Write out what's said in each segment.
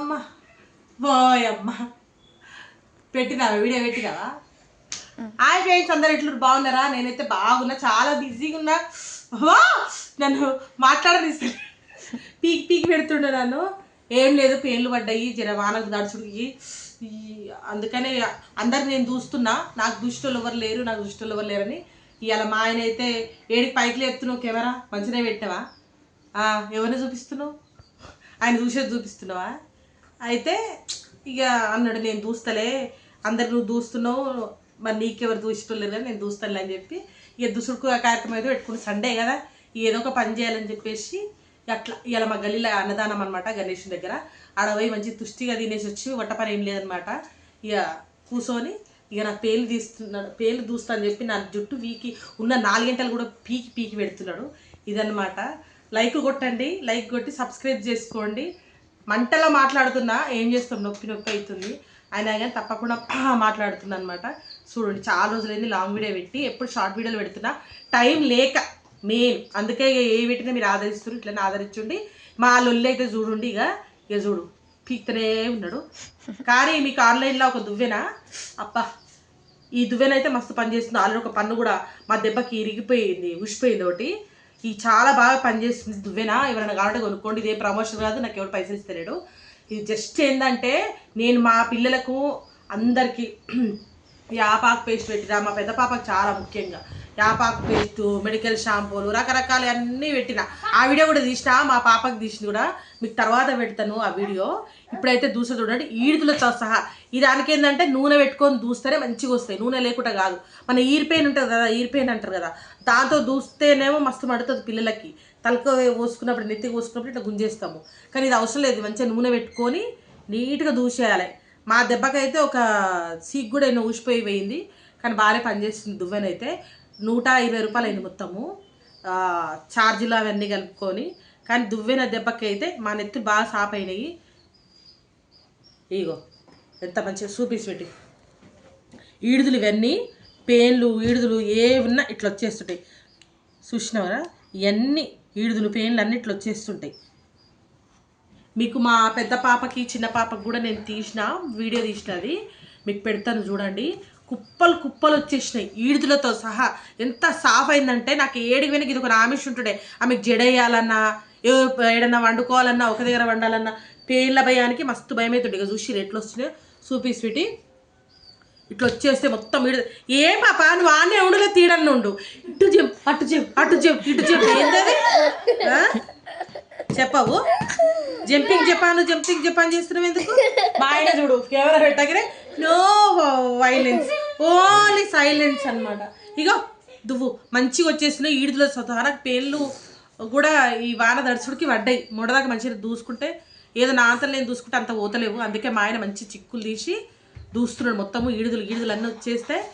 అమ్మ. పోయమ్మ పెట్టినావా? వీడియో పెట్టినావా? హాయ్ ఫ్రెండ్స్ అందరు ఎట్లు బాగున్నారా? నేనైతే బాగున్నా. చాలా బిజీగా ఉన్నా! నన్ను మాట్లాడనిస్తాను పీకి పీకి పెడుతుండే నన్ను. ఏం లేదు పేర్లు పడ్డాయి జర వానకు దడుచుడికి ఈ అందుకనే అందరు నేను చూస్తున్నా. నాకు దుష్టులు ఎవరు లేరు నాకు దుష్టులు ఎవరు లేరని. ఇవాళ మా ఆయన అయితే ఏడికి పైకి లేపుతున్నావు కెమెరా? మంచిగా పెట్టావా? ఎవరిని చూపిస్తున్నావు? ఆయన చూసేది చూపిస్తున్నావా? అయితే ఇక అన్నాడు నేను దూస్తలే. అందరు నువ్వు దూస్తున్నావు. మరి నీకెవరు దూసిటోళ్ళు కానీ నేను దూస్తానులే అని చెప్పి ఇక దుసుడుకు కార్యక్రమం అయితే పెట్టుకుని సండే కదా ఏదో ఒక పని చేయాలని చెప్పేసి అట్లా ఇలా మా గల్లీలో అన్నదానం అనమాట గణేష్ దగ్గర. ఆడ పోయి మంచి తుష్టిగా తినేసి వచ్చి వంట పని ఏం లేదనమాట ఇక కూర్చొని ఇక నా పేలు తీస్తున్నాడు పేలు దూస్తా అని చెప్పి నా జుట్టు వీకి ఉన్న నాలుగు గంటలు కూడా పీకి పీకి పెడుతున్నాడు. ఇదన్నమాట. లైక్ కొట్టండి లైక్ కొట్టి సబ్స్క్రైబ్ చేసుకోండి. మంటలో మాట్లాడుతున్నా ఏం చేస్తాం నొప్పి నొప్పి అవుతుంది. అయినా కానీ తప్పకుండా మాట్లాడుతుంది అనమాట చూడండి చాలా రోజులైంది లాంగ్ వీడియో పెట్టి ఎప్పుడు షార్ట్ వీడియోలు పెడుతున్నా. టైం లేక మెయిన్ అందుకే ఇక ఏ పెట్టినా మీరు ఆదరిస్తున్నారు ఇట్లనే ఆదరించండి. మా లొల్లి అయితే చూడండి ఇక. ఇక చూడు పీక్తనే ఉన్నాడు. కానీ మీకు ఆన్లైన్లో ఒక దువ్వెనా? అబ్బా ఈ దువ్వెన అయితే మస్తు పనిచేస్తుంది. ఆల్రెడీ ఒక పన్ను కూడా మా దెబ్బకి ఇరిగిపోయింది ఉసిపోయింది ఒకటి. ఈ చాలా బాగా పనిచేస్తుంది దువ్వెన ఎవరైనా కావాలంటే కొనుక్కోండి. ఇదే ప్రమోషన్ కాదు. నాకు ఎవరు పైసలు ఇస్తలేడు. ఇది జస్ట్ ఏంటంటే నేను మా పిల్లలకు అందరికీ ఈ యాపాకు పేస్ట్ పెట్టిరా మా పెద్ద పాపకు చాలా ముఖ్యంగా. యాపాకు పేస్ట్ మెడికల్ షాంపూలు రకరకాలు అన్నీ పెట్టిన. ఆ వీడియో కూడా తీసిన మా పాపకి తీసింది కూడా. మీకు తర్వాత పెడతాను ఆ వీడియో. ఇప్పుడైతే దూస చూడండి ఈడుతులతో సహా. ఈ దానికి ఏంటంటే నూనె పెట్టుకొని దూస్తేనే మంచిగా వస్తాయి. నూనె లేకుండా కాదు. మన ఈరిపోయిన ఉంటుంది కదా ఈరిపోయిన అంటారు కదా. దాంతో దూస్తేనేమో మస్తు మడుతుంది పిల్లలకి. తలక పోసుకున్నప్పుడు నెత్తికి పోసుకున్నప్పుడు ఇట్లా గుంజేస్తాము. కానీ ఇది అవసరం లేదు. మంచిగా నూనె పెట్టుకొని నీట్గా దూసేయాలి. మా దెబ్బకైతే ఒక సీక్ కూడా ఎన్నో ఊసిపోయి పోయింది. కానీ బాగానే పనిచేస్తుంది దువ్వెనైతే. నూట ఇరవై రూపాయలు అయింది మొత్తము ఛార్జీలు అవన్నీ కలుపుకొని. కానీ దువ్వెన దెబ్బకి అయితే మా నెత్తి బాగా సాప్ అయినాయి. ఇగో ఎంత మంచిగా చూపిసి పెట్టి. ఈడుదులు ఇవన్నీ పేన్లు ఈడుదులు ఏమున్నా ఇట్లా వచ్చేస్తుంటాయి. చూసినవరా? ఇవన్నీ ఈడుదులు పేన్లు అన్నీ ఇట్లా వచ్చేస్తుంటాయి. మీకు మా పెద్ద పాపకి చిన్న పాపకి కూడా నేను తీసిన వీడియో తీసినది. మీకు పెడతాను చూడండి. కుప్పలు కుప్పలు వచ్చేసినాయి. ఈడుదులతో సహా ఎంత సాఫ్ అయిందంటే నాకు ఏడికి వెనక ఇది ఒక రామేష్ ఉంటుండే. ఆమెకు జడేయాలన్నా ఏ ఏడన్నా వండుకోవాలన్నా ఒక దగ్గర వండాలన్నా పేర్ల భయానికి మస్తు భయం అవుతుండే ఇక చూసి ఎట్లా వస్తున్నాయో చూపిసి స్వీటీ. ఇట్లా వచ్చేస్తే మొత్తం ఇడు ఏం పాప నువ్వు ఆనే ఉండలే తీడని ఉండు. ఇటు చెప్ అటు చెప్ అటు చెప్ ఇటు చెప్. ఏంటది చెప్పవు? జంపింగ్ జపాను జంపింగ్ జపాన్ చేస్తున్నావు ఎందుకు? మా ఆయన చూడు కెమెరా పెట్టగానే నో వైలెన్స్ ఓన్లీ సైలెన్స్ అన్నమాట. ఇగో దువ్వు. మంచిగా వచ్చేసిన ఈడుదల సతహారా పేర్లు కూడా ఈ వాన దడుచుడికి పడ్డాయి. మూడదాకా మంచిగా దూసుకుంటే ఏదో నా అంతా నేను దూసుకుంటే అంత పోతలేవు. అందుకే మా ఆయన మంచి చిక్కులు తీసి దూస్తున్నాడు మొత్తము ఈడుదలు. ఈడుదలు అన్నీ వచ్చేస్తే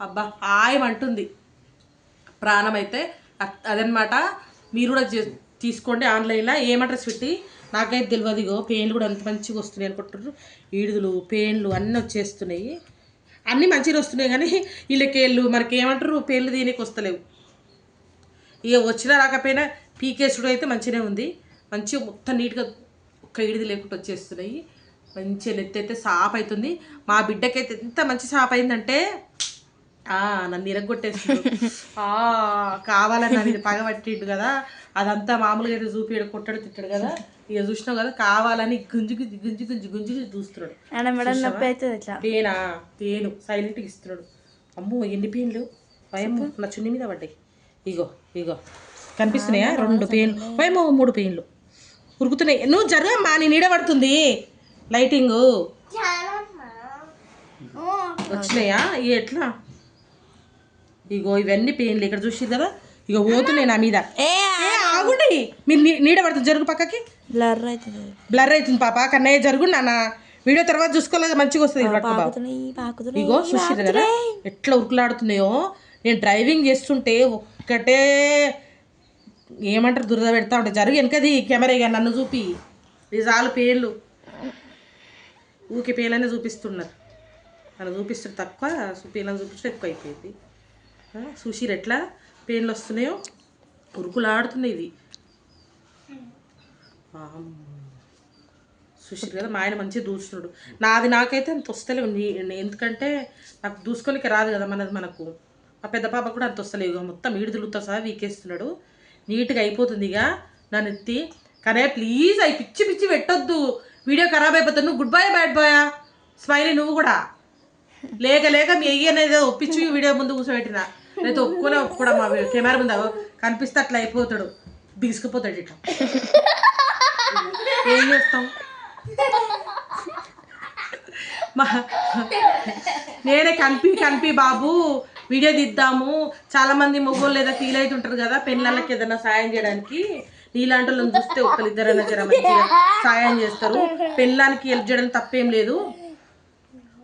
అబ్బా ఆయం అంటుంది. ప్రాణం అయితే అదనమాట మీరు కూడా చే- తీసుకోండి ఆన్లైన్లో. ఏమంటారు పెట్టి? నాకైతే తెలియదు ఇగో పెయిన్లు కూడా అంత మంచిగా వస్తున్నాయి అనుకుంటున్నారు. ఈడుదలు పెయిన్లు అన్నీ వచ్చేస్తున్నాయి. అన్నీ మంచిగా వస్తున్నాయి కానీ వీళ్ళకేళ్ళు మనకి ఏమంటారు పేర్లు దీనికి వస్తలేవు. ఇక వచ్చినా రాకపోయినా పీకేసుడు అయితే మంచిగానే ఉంది. మంచిగా మొత్తం నీట్గా ఒక్క ఇడిది లేకుండా వచ్చేస్తున్నాయి. మంచిగా నెత్తి అయితే సాప్ అవుతుంది మా బిడ్డకైతే ఎంత మంచి సాప్ అయిందంటే ఆ, నన్ను ఇరగొట్టేస్తుంది ఆ, కావాలని నన్ను పగబట్టిండు కదా. అదంతా మామూలుగా అయితే చూపిడు కొట్టడు తిట్టాడు కదా. ఇక చూసినావు కదా కావాలని గుంజు గుంజు గుంజు గుంజు గుంజు గుంజు చూస్తున్నాడు. నొప్పి అవుతుంది ఇట్లా పేనా పేను సైలెంట్గా ఇస్తున్నాడు. అమ్మో ఎన్ని పేన్లు భయము నా చున్ని మీద పడ్డాయి. ఇగో ఇగో. కనిపిస్తున్నాయా? రెండు పేన్లు భయమో మూడు పేన్లు ఉరుకుతున్నాయి. నువ్వు జరగమ్మా నీ నీడ పడుతుంది. లైటింగ్ వచ్చినాయా? ఇక ఎట్లా? ఇగో ఇవన్నీ పెయిన్లు. ఇక్కడ చూసి కదా? ఇక పోతున్నాయి నా మీద. ఏ ఆగుండి మీరు నీడ పడుతుంది జరుగు పక్కకి. బ్లర్ అవుతుంది. బ్లర్ అవుతుంది పాప. కన్నయ్య జరుగు నాన్న. వీడియో తర్వాత చూసుకోలేదు మంచిగా వస్తుంది ఇగో చూసారు కదా? ఎట్లా ఉరుకులాడుతున్నాయో? నేను డ్రైవింగ్ చేస్తుంటే ఒక్కటే ఏమంటారు దురద పెడతా ఉంటాయి జరుగు. వెనకది కెమెరా ఇక నన్ను చూపి. నిజాలు పేర్లు. ఊకే పేర్లనే చూపిస్తున్నారు. నన్ను చూపిస్తారు తక్కువ పేర్లను చూపించడం ఎక్కువ అయిపోయింది చూసిరు ఎట్లా? పేర్లు వస్తున్నాయో? పురుకులాడుతుంది ఇది. సుశీల్ చూసారు కదా మా ఆయన మంచిగా దూస్తున్నాడు నాది నాకైతే అంత వస్తలేవు. నీ- ఎందుకంటే నాకు దూసుకోనికి రాదు కదా మనది మనకు. మా పెద్ద పాప కూడా అంత వస్తలేవు. ఇక మొత్తం ఈడుదులుతో సహా వీకేస్తున్నాడు. నీట్గా అయిపోతుంది ఇక నన్ను ఎత్తి కానీ ప్లీజ్ అవి పిచ్చి పిచ్చి పెట్టొద్దు. వీడియో ఖరాబ్ అయిపోతుంది నువ్వు గుడ్ బాయ్ బ్యాడ్ బాయా? స్మైలీ నువ్వు కూడా. లేక లేక మీ అయ్యి అనేది ఒప్పించి వీడియో ముందు కూర్చోబెట్టినా. లేకపోతే ఒప్పుకునే ఒప్పుకోవడం మా కెమెరా ముందు కనిపిస్తే అట్లా అయిపోతాడు. బిగుసుకుపోతాడు ఇట్లా. ఏం చేస్తాం? మా నేనే కనిపి కనిపి బాబు వీడియో తీద్దాము చాలా మంది మొగోళ్ళు లేదా ఫీల్ అవుతుంటారు కదా పెళ్ళళ్ళకి ఏదైనా సాయం చేయడానికి. నీలాంటి వాళ్ళని చూస్తే ఒకరిద్దరైనా జర మంచిగా సాయం చేస్తారు. పెళ్ళానికి హెల్ప్ చేయడం తప్పేం లేదు.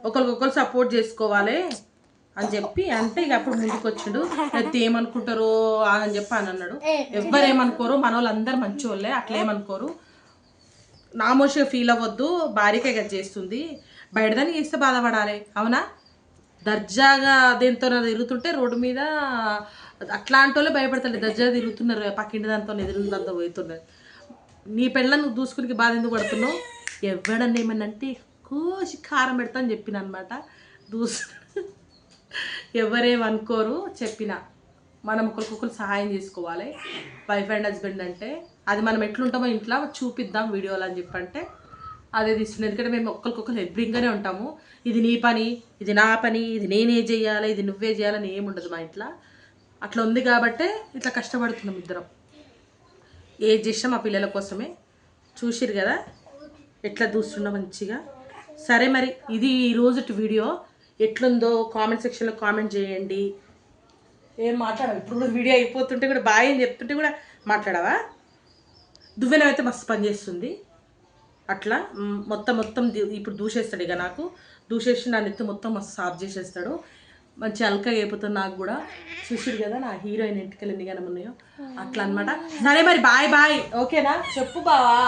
ఒకరికొకరు సపోర్ట్ చేసుకోవాలి. అని చెప్పి అంటే ఇక అప్పుడు ముందుకు వచ్చిండు లేకపోతే ఏమనుకుంటారో అని చెప్పి అని అన్నాడు. ఎవ్వరు ఏమనుకోరు మన వాళ్ళందరూ మంచి వాళ్ళే అట్లా ఏమనుకోరు నామోషిగా ఫీల్ అవ్వద్దు భార్యకే కదా చేస్తుంది. బయటదాన్ని చేస్తే బాధపడాలి. అవునా? దర్జాగా దేంతో తిరుగుతుంటే రోడ్డు మీద అట్లాంటి వాళ్ళే భయపడతారు. దర్జాగా తిరుగుతున్నారు పక్కింటి దాంతో ఎదురు దాంతో పోతున్నారు నీ పెళ్ళ నువ్వు దూసుకునికి బాధ ఎందుకు పడుతున్నావు? ఎవడన్నా ఏమన్నా అంటే కోసి కారం పెడతా అని చెప్పిన అనమాట దూసు ఎవరేమనుకోరు చెప్పిన. మనం ఒకరికొకరు సహాయం చేసుకోవాలి. వైఫ్ అండ్ హస్బెండ్ అంటే అది మనం ఎట్లుంటామో ఇంట్లో చూపిద్దాం వీడియోలు అని చెప్పంటే అదే తీస్తుంది ఎందుకంటే మేము ఒకరికొకరు హెల్పింగ్గానే ఉంటాము. ఇది నీ పని ఇది నా పని ఇది నేనే చేయాలి ఇది నువ్వే చేయాలని ఏముండదు మా ఇంట్లో. అట్లా ఉంది కాబట్టే ఇట్లా కష్టపడుతున్నాం ఇద్దరం. ఏది చేసినా మా పిల్లల కోసమే. చూసిరు కదా? ఎట్లా చూస్తున్నా మంచిగా. సరే మరి ఇది ఈరోజు వీడియో. ఎట్లుందో కామెంట్ సెక్షన్లో కామెంట్ చేయండి. ఏం మాట్లాడవు. ఇప్పుడు కూడా వీడియో అయిపోతుంటే కూడా బాయ్ అని చెప్తుంటే కూడా మాట్లాడవా? దువ్వెన అయితే మస్తు పని చేస్తుంది. అట్లా మొత్తం మొత్తం ఇప్పుడు దూసేస్తాడు ఇక నాకు. దూసేసి నా నెత్తి మొత్తం మస్తు సాఫ్ చేసేస్తాడు. మంచి అల్కగా అయిపోతుంది నాకు కూడా. చూసిడు కదా నా హీరోయిన్ ఇంటికి ఎన్ని ఉన్నాయో అట్లా అనమాట సరే మరి బాయ్ బాయ్. ఓకేనా? చెప్పు బావా.